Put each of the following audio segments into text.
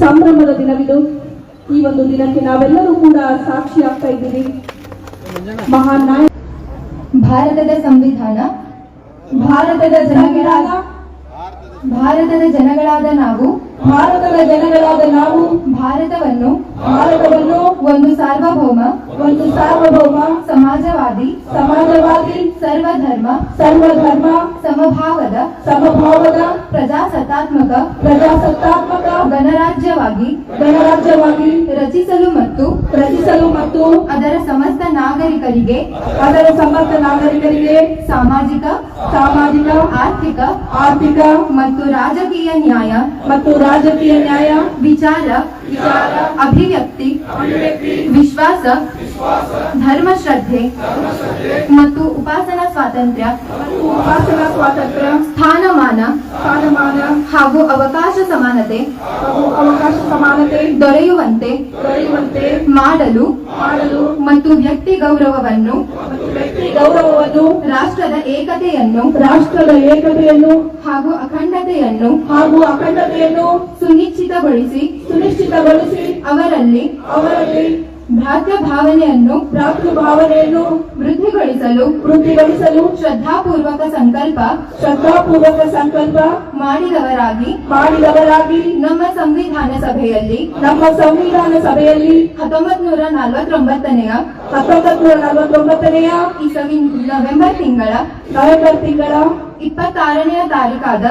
ಸಂಭ್ರಮದ ದಿನವಿದು. ಈ ಒಂದು ದಿನಕ್ಕೆ ನಾವೆಲ್ಲರೂ ಕೂಡ ಸಾಕ್ಷಿ ಆಗ್ತಾ ಇದ್ದೀವಿ. ಮಹಾನ್ ನಾಯಕ. ಭಾರತದ ಸಂವಿಧಾನ, ಭಾರತದ ಜನಗಳಾದ ಭಾರತದ ಜನಗಳಾದ ನಾವು ಭಾರತದ ಜನಗಳಾದ ನಾವು ಭಾರತವನ್ನು ಭಾರತವನ್ನು ಒಂದು ಸಾರ್ವಭೌಮ ಒಂದು ಸಾರ್ವಭೌಮ, ಸಮಾಜವಾದಿ ಸಮಾಜವಾದಿ, ಸರ್ವಧರ್ಮ ಸರ್ವಧರ್ಮ, ಸಮಭಾವದ ಸಮಭಾವದ, ಪ್ರಜಾಸತ್ತಾತ್ಮಕ ಪ್ರಜಾಸತ್ತಾತ್ಮಕ ಗಣರಾಜ್ಯವಾಗಿ ಗಣರಾಜ್ಯವಾಗಿ ರಚಿಸಲು ಮತ್ತು ರಚಿಸಲು ಮತ್ತು ಅದರ ಸಮಸ್ತ ನಾಗರಿಕರಿಗೆ, ಅದರ ಸಮಸ್ತ ನಾಗರಿಕರಿಗೆ ಸಾಮಾಜಿಕ ಸಾಮಾಜಿಕ, ಆರ್ಥಿಕ ಆರ್ಥಿಕ ಮತ್ತು ರಾಜಕೀಯ ನ್ಯಾಯ ಮತ್ತು ರಾಜಕೀಯ ನ್ಯಾಯ ವಿಚಾರ ಅಭಿವ್ಯಕ್ತಿ ವಿಶ್ವಾಸ ಧರ್ಮ ಶ್ರದ್ಧೆ ಮತ್ತು ಉಪಾಸನಾ ಸ್ವಾತಂತ್ರ್ಯ ಉಪಾಸನಾ ಸ್ವಾತಂತ್ರ್ಯ ಸ್ಥಾನಮಾನ ಸ್ಥಾನಮಾನ ಹಾಗೂ ಅವಕಾಶ ಸಮಾನತೆ ಅವಕಾಶ ಸಮಾನತೆ ದೊರೆಯುವಂತೆ ದೊರೆಯುವಂತೆ ಮಾಡಲು ಮಾಡಲು ಮತ್ತು ವ್ಯಕ್ತಿ ಗೌರವವನ್ನು ಗೌರವವನ್ನು ರಾಷ್ಟ್ರದ ಏಕತೆಯನ್ನು ರಾಷ್ಟ್ರದ ಏಕತೆಯನ್ನು ಹಾಗೂ ಅಖಂಡತೆಯನ್ನು ಹಾಗೂ ಅಖಂಡತೆಯನ್ನು ಸುನಿಶ್ಚಿತಗೊಳಿಸಿ ಸುನಿಶ್ಚಿತಗೊಳಿಸಿ ಅವರಲ್ಲಿ ಅವರಲ್ಲಿ ಭ್ರಾತೃ ಭಾವನೆಯನ್ನು ಭ್ರಾತೃ ಭಾವನೆಯನ್ನು ವೃದ್ಧಿಗೊಳಿಸಲು ವೃದ್ಧಿಗೊಳಿಸಲು ಶ್ರದ್ಧಾಪೂರ್ವಕ ಸಂಕಲ್ಪ ಶ್ರದ್ಧಾಪೂರ್ವಕ ಸಂಕಲ್ಪ ಮಾಡಿದವರಾಗಿ ಮಾಡಿದವರಾಗಿ ನಮ್ಮ ಸಂವಿಧಾನ ಸಭೆಯಲ್ಲಿ, ನಮ್ಮ ಸಂವಿಧಾನ ಸಭೆಯಲ್ಲಿ ಹತ್ತೊಂಬತ್ ನೂರ ನಲವತ್ತೊಂಬತ್ತನೆಯ ಹತ್ತೊಂಬತ್ ನೂರ ನಲವತ್ತೊಂಬತ್ತನೆಯ ಇಸವಿ ನವೆಂಬರ್ ತಿಂಗಳ ನವೆಂಬರ್ ತಿಂಗಳ ಇಪ್ಪತ್ತಾರನೆಯ ತಾರೀಕಾದ,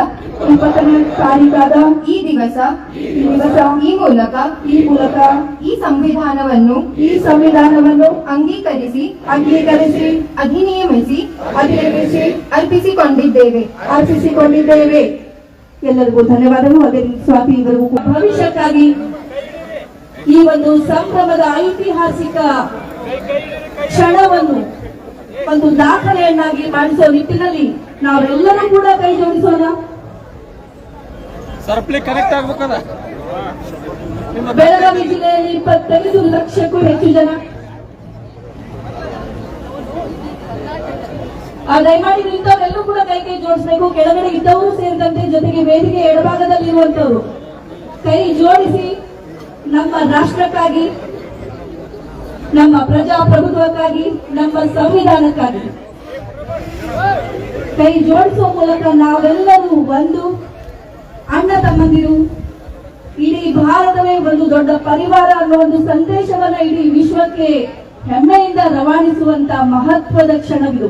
ಇಪ್ಪತ್ತನೇ ತಾರೀಕಾದ ಈ ದಿವಸ ಈ ದಿವಸ ಈ ಮೂಲಕ ಈ ಮೂಲಕ ಈ ಸಂವಿಧಾನವನ್ನು ಈ ಸಂವಿಧಾನವನ್ನು ಅಂಗೀಕರಿಸಿ ಅಂಗೀಕರಿಸಿ, ಅಧಿನಿಯಮಿಸಿ ಅಧಿನಿಯಮಿಸಿ ಅರ್ಪಿಸಿಕೊಂಡಿದ್ದೇವೆ. ಅರ್ಪಿಸಿಕೊಂಡಿದ್ದೇವೆ. ಎಲ್ಲರಿಗೂ ಧನ್ಯವಾದಗಳು. ಅದೇ ರೀತಿ ಸ್ವಾತಿ ಇವರಿಗೂ ಭವಿಷ್ಯಕ್ಕಾಗಿ ಈ ಒಂದು ಸಂಭ್ರಮದ ಐತಿಹಾಸಿಕ ಕ್ಷಣವನ್ನು ಒಂದು ದಾಖಲೆಯನ್ನಾಗಿ ಮಾಡಿಸುವ ನಿಟ್ಟಿನಲ್ಲಿ ನಾವೆಲ್ಲರೂ ಕೂಡ ಕೈ ಜೋಡಿಸೋಣ. ಸರ್ಪ್ಲಿ ಕನೆಕ್ಟ್ ಆಗ್ಬೇಕದ ಬೆಳಗಾವಿ ಜಿಲ್ಲೆಯಲ್ಲಿ ಇಪ್ಪತ್ತೈದು ಲಕ್ಷಕ್ಕೂ ಹೆಚ್ಚು ಜನ. ಆ ದಯಮಾಡಿ ನಿಂತವರೆಲ್ಲರೂ ಕೂಡ ಕೈ ಕೈ ಜೋಡಿಸಬೇಕು. ಕೆಳಗಡೆ ಇದ್ದವರು ಸೇರಿದಂತೆ ಜೊತೆಗೆ ವೇದಿಕೆ ಎಡಭಾಗದಲ್ಲಿ ಇರುವಂತವರು ಕೈ ಜೋಡಿಸಿ ನಮ್ಮ ರಾಷ್ಟ್ರಕ್ಕಾಗಿ ನಮ್ಮ ಪ್ರಜಾಪ್ರಭುತ್ವಕ್ಕಾಗಿ ನಮ್ಮ ಸಂವಿಧಾನಕ್ಕಾಗಿ. ಕೈ ಜೋಡಿಸುವ ಮೂಲಕ ನಾವೆಲ್ಲರೂ ಒಂದು ಅಣ್ಣ ತಮ್ಮಂದಿರು, ಇಡೀ ಭಾರತವೇ ಒಂದು ದೊಡ್ಡ ಪರಿವಾರ ಅನ್ನೋ ಒಂದು ಸಂದೇಶವನ್ನ ಇಡೀ ವಿಶ್ವಕ್ಕೆ ಹೆಮ್ಮೆಯಿಂದ ರವಾನಿಸುವಂತ ಮಹತ್ವದ ಕ್ಷಣವಿದು.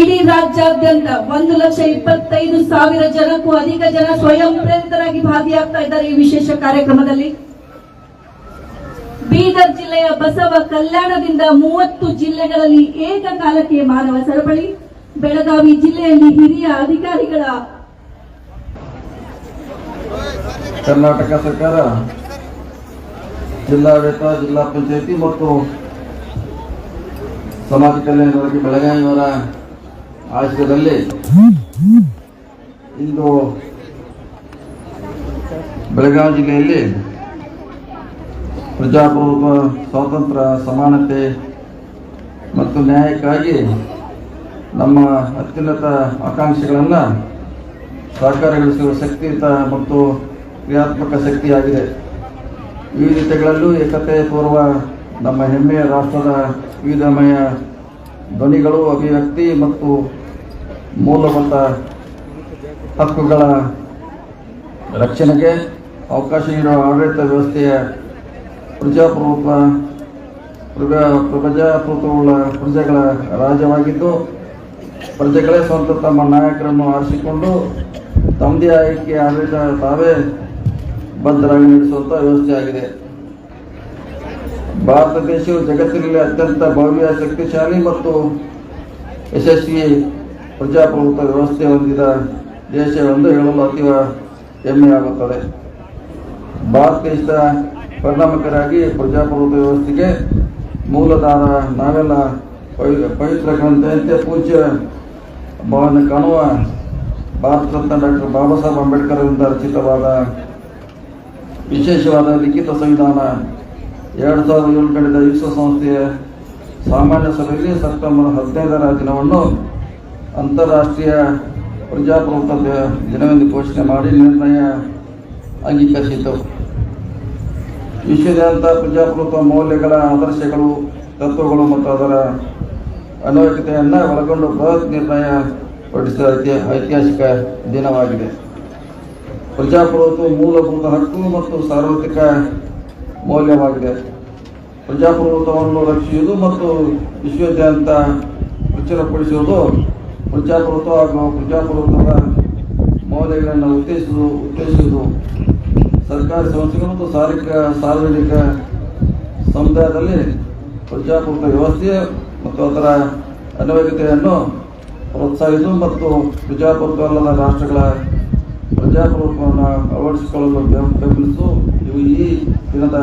ಇಡೀ ರಾಜ್ಯಾದ್ಯಂತ ಒಂದು ಲಕ್ಷ ಇಪ್ಪತ್ತೈದು ಸಾವಿರ ಜನಕ್ಕೂ ಅಧಿಕ ಜನ ಸ್ವಯಂ ಪ್ರೇರಿತರಾಗಿ ಭಾಗಿಯಾಗ್ತಾ ಇದ್ದಾರೆ ಈ ವಿಶೇಷ ಕಾರ್ಯಕ್ರಮದಲ್ಲಿ. ಬೀದರ್ ಜಿಲ್ಲೆಯ ಬಸವ ಕಲ್ಯಾಣದಿಂದ ಮೂವತ್ತು ಜಿಲ್ಲೆಗಳಲ್ಲಿ ಏಕಕಾಲಕ್ಕೆ ಮಾನವ ಸರಪಳಿ. ಬೆಳಗಾವಿ ಜಿಲ್ಲೆಯಲ್ಲಿ ಹಿರಿಯ ಅಧಿಕಾರಿಗಳ ಕರ್ನಾಟಕ ಸರ್ಕಾರ ಜಿಲ್ಲಾಡಳಿತ, ಜಿಲ್ಲಾ ಪಂಚಾಯತಿ ಮತ್ತು ಸಮಾಜ ಕಲ್ಯಾಣ ಇಲಾಖೆ ಬೆಳಗಾವಿಯವರ ಆಶ್ರಯದಲ್ಲಿ ಇಂದು ಬೆಳಗಾವಿ ಜಿಲ್ಲೆಯಲ್ಲಿ ಪ್ರಜಾಪ್ರಭುತ್ವ, ಸ್ವಾತಂತ್ರ್ಯ, ಸಮಾನತೆ ಮತ್ತು ನ್ಯಾಯಕ್ಕಾಗಿ ನಮ್ಮ ಅತ್ಯುನ್ನತ ಆಕಾಂಕ್ಷೆಗಳನ್ನು ಸಾಕಾರಗೊಳಿಸುವ ಶಕ್ತಿಯುತ ಮತ್ತು ಕ್ರಿಯಾತ್ಮಕ ಶಕ್ತಿಯಾಗಿದೆ. ವಿವಿಧತೆಗಳಲ್ಲೂ ಏಕತೆ ಪೂರ್ವ ನಮ್ಮ ಹೆಮ್ಮೆಯ ರಾಷ್ಟ್ರದ ವಿವಿಧಮಯ ಧ್ವನಿಗಳು, ಅಭಿವ್ಯಕ್ತಿ ಮತ್ತು ಮೂಲಭೂತ ಹಕ್ಕುಗಳ ರಕ್ಷಣೆಗೆ ಅವಕಾಶ ನೀಡುವ ಆಡಳಿತ ವ್ಯವಸ್ಥೆಯ ಪ್ರಜಾಪ್ರಭುತ್ವ, ಪ್ರಜಾ, ಪ್ರಜಾಪ್ರಭುತ್ವವುಳ್ಳ ಪ್ರಜೆಗಳ ರಾಜ್ಯವಾಗಿದ್ದು, ಪ್ರಜೆಗಳೇ ಸ್ವಂತ ತಮ್ಮ ನಾಯಕರನ್ನು ಆರಿಸಿಕೊಂಡು, ತಮ್ಮದೇ ಆಯ್ಕೆ ಆಡಳಿತ ತಾವೇ ಬದ್ಧರಾಗಿ ನಡೆಸುವಂಥ ವ್ಯವಸ್ಥೆಯಾಗಿದೆ. ಭಾರತ ದೇಶವು ಜಗತ್ತಿನಲ್ಲಿ ಅತ್ಯಂತ ಭವ್ಯ ಶಕ್ತಿಶಾಲಿ ಮತ್ತು ಯಶಸ್ವಿ ಪ್ರಜಾಪ್ರಭುತ್ವ ವ್ಯವಸ್ಥೆ ಹೊಂದಿದ ದೇಶವೆಂದು ಹೇಳಲು ಅತೀವ ಹೆಮ್ಮೆಯಾಗುತ್ತದೆ. ಭಾರತ ದೇಶದ ಪರಿಣಾಮಕಾರಿಯಾಗಿ ಪ್ರಜಾಪ್ರಭುತ್ವ ವ್ಯವಸ್ಥೆಗೆ ಮೂಲಧಾರ ನಾವೆಲ್ಲ ಪವಿ- ಪವಿತ್ರ ಗ್ರಂಥದಂತೆ ಪೂಜ್ಯ ಭಾವನೆ ಕಾಣುವ ಭಾರತ ರತ್ನ ಡಾಕ್ಟರ್ ಬಾಬಾ ಸಾಹೇಬ್ ಅಂಬೇಡ್ಕರ್ ಅವರಿಂದ ರಚಿತವಾದ ವಿಶೇಷವಾದ ಲಿಖಿತ ಸಂವಿಧಾನ ಎರಡು ಸಾವಿರದ ಏಳು ನಡೆದ ವಿಶ್ವಸಂಸ್ಥೆಯ ಸಾಮಾನ್ಯ ಸಭೆಯಲ್ಲಿ ಸೆಪ್ಟೆಂಬರ್ ಹದಿನೈದರ ದಿನವನ್ನು ಅಂತಾರಾಷ್ಟ್ರೀಯ ಪ್ರಜಾಪ್ರಭುತ್ವ ದಿನವೆಂದು ಘೋಷಣೆ ಮಾಡಿ ನಿರ್ಣಯ ಅಂಗೀಕರಿಸಿತು. ವಿಶ್ವದಾದ್ಯಂತ ಪ್ರಜಾಪ್ರಭುತ್ವ ಮೌಲ್ಯಗಳ ಆದರ್ಶಗಳು, ತತ್ವಗಳು ಮತ್ತು ಅದರ ಅನ್ವಯಿಕತೆಯನ್ನು ಒಳಗೊಂಡು ಬೃಹತ್ ನಿರ್ಣಯ ಐತಿ- ಐತಿಹಾಸಿಕ ದಿನವಾಗಿದೆ. ಪ್ರಜಾಪ್ರಭುತ್ವ ಮೂಲಭೂತ ಹಕ್ಕು ಮತ್ತು ಸಾರ್ವತ್ರಿಕ ಮೌಲ್ಯವಾಗಿದೆ. ಪ್ರಜಾಪ್ರಭುತ್ವವನ್ನು ರಕ್ಷಿಸುವುದು ಮತ್ತು ವಿಶ್ವದಾದ್ಯಂತ ಪ್ರಚುರಪಡಿಸುವುದು ಪ್ರಜಾಪ್ರಭುತ್ವ ಹಾಗೂ ಪ್ರಜಾಪ್ರಭುತ್ವದ ಮೌಲ್ಯಗಳನ್ನು ಉತ್ತೇಜಿಸುವುದು ಉತ್ತೇಜಿಸುವುದು. ಸರ್ಕಾರಿ ಸಂಸ್ಥೆಗಳು ಮತ್ತು ಸಾರ್ವಜನಿಕ ಸಾರ್ವಜನಿಕ ಸಮುದಾಯದಲ್ಲಿ ಪ್ರಜಾಪ್ರಭುತ್ವ ವ್ಯವಸ್ಥೆ ಮತ್ತು ಅದರ ಅನ್ವಯತೆಯನ್ನು ಪ್ರೋತ್ಸಾಹಿಸು ಮತ್ತು ಪ್ರಜಾಪ್ರಭುತ್ವ ಅಲ್ಲದ ರಾಷ್ಟ್ರಗಳ ಪ್ರಜಾಪ್ರಭುತ್ವವನ್ನು ಅಳವಡಿಸಿಕೊಳ್ಳಲು ಬೆಂಬಲಿಸು. ಇವು ಈ ದಿನದ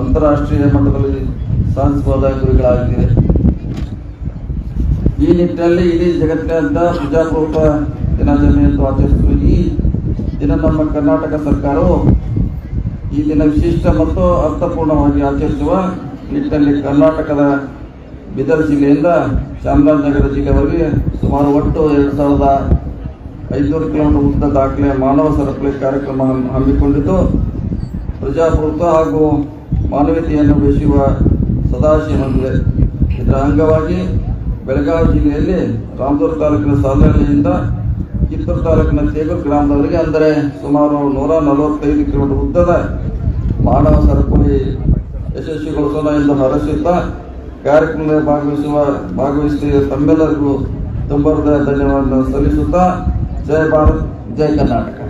ಅಂತಾರಾಷ್ಟ್ರೀಯ ಮಟ್ಟದಲ್ಲಿ ಸಾಧಿಸಬಹುದಾದ ಗುರಿಗಳಾಗಿವೆ. ಈ ನಿಟ್ಟಿನಲ್ಲಿ ಇಡೀ ಜಗತ್ತಿನಾದ್ಯಂತ ಪ್ರಜಾಪ್ರಭುತ್ವ ದಿನಾಚರಣೆಯನ್ನು ಆಚರಿಸುವ ಈ ದಿನ ನಮ್ಮ ಕರ್ನಾಟಕ ಸರ್ಕಾರವು ಈ ದಿನ ವಿಶಿಷ್ಟ ಮತ್ತು ಅರ್ಥಪೂರ್ಣವಾಗಿ ಆಚರಿಸುವ ನಿಟ್ಟಿನಲ್ಲಿ ಕರ್ನಾಟಕದ ಬಿದರ್ ಜಿಲ್ಲೆಯಿಂದ ಚಾಮರಾಜನಗರ ಜಿಲ್ಲೆವರೆಗೆ ಸುಮಾರು ಒಟ್ಟು ಎರಡು ಸಾವಿರದ ಐದುನೂರು ಕಿಲೋಮೀಟರ್ ಉದ್ದ ದಾಖಲೆ ಮಾನವ ಸರಪಳಿ ಕಾರ್ಯಕ್ರಮ ಹಮ್ಮಿ- ಹಮ್ಮಿಕೊಂಡಿದ್ದು, ಪ್ರಜಾಪ್ರಭುತ್ವ ಹಾಗೂ ಮಾನವೀಯತೆಯನ್ನು ಬೆಳೆಸುವ ಸದಾಶಯ ಹೊಂದಿದೆ ಇದರ ಅಂಗವಾಗಿ ಬೆಳಗಾವಿ ಜಿಲ್ಲೆಯಲ್ಲಿ ರಾಮದುರ್ಗ ತಾಲೂಕಿನ ಸಾಲಹಳ್ಳಿಯಿಂದ ಕಿತ್ತೂರು ತಾಲೂಕಿನ ತೇಗೂರು ಗ್ರಾಮದವರೆಗೆ ಅಂದರೆ ಸುಮಾರು ನೂರ ನಲವತ್ತೈದು ಕಿಲೋಮೀಟರ್ ಉದ್ದದ ಮಾನವ ಸರಪಳಿ ಯಶಸ್ವಿಗೊಳಿಸೋಣ ಎಂದು ಹರಸುತ್ತಾ ಕಾರ್ಯಕ್ರಮದಲ್ಲಿ ಭಾಗವಹಿಸುವ ಭಾಗವಹಿಸಿದ ತಮ್ಮೆಲ್ಲರಿಗೂ ತುಂಬ ಧನ್ಯವಾದ ಸಲ್ಲಿಸುತ್ತಾ ಜಯ ಭಾರತ್ ಜಯ ಕರ್ನಾಟಕ.